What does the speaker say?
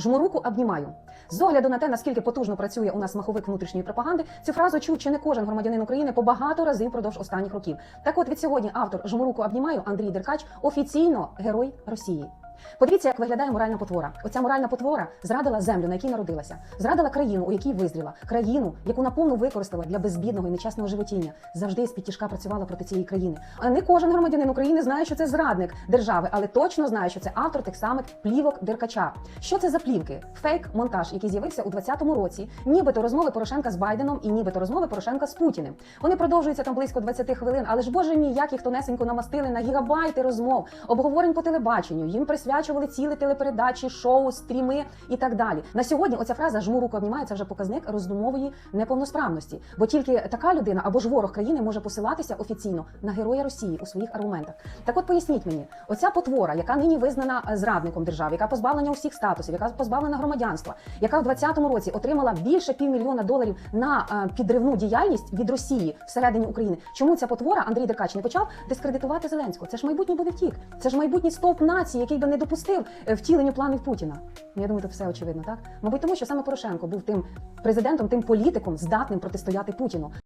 Жму руку, обнімаю. З огляду на те, наскільки потужно працює у нас маховик внутрішньої пропаганди, цю фразу чув чи не кожен громадянин України по багато разів впродовж останніх років. Так от від сьогодні автор Жму руку, обнімаю Андрій Деркач офіційно герой Росії. Подивіться, як виглядає моральна потвора. Оця моральна потвора зрадила землю, на якій народилася, зрадила країну, у якій визріла, країну, яку наповну використала для безбідного і нечесного животіння. Завжди з тяжка працювала проти цієї країни. А не кожен громадянин України знає, що це зрадник держави, але точно знає, що це автор тих самих плівок Деркача. Що це за плівки? Фейк монтаж, який з'явився у 2020 році, нібито розмови Порошенка з Байденом і нібито розмови Порошенка з Путіним. Вони продовжуються там близько 20 хвилин, але ж боже мій, як їх тонесенько намастили на гігабайти розмов, обговорень по телебаченню. Їм присвячували цілі телепередачі, шоу, стріми і так далі. На сьогодні оця фраза жму руку обнімаю» – вже показник розумової неповносправності, бо тільки така людина або ж ворог країни може посилатися офіційно на героя Росії у своїх аргументах. Так от поясніть мені, оця потвора, яка нині визнана е, зрадником держави, яка позбавлена усіх статусів, яка позбавлена громадянства, яка в 2020 році отримала більше півмільйона доларів на е, підривну діяльність від Росії всередині України. Чому ця потвора Андрій Деркач не почав дискредитувати Зеленського? Це ж майбутній буде втік. Це ж майбутній стовп нації, який би не допустив е, втіленню планів Путіна. Ну, Я думаю, тут все очевидно, так? Мабуть, тому що саме Порошенко був тим президентом, тим політиком, здатним протистояти Путіну.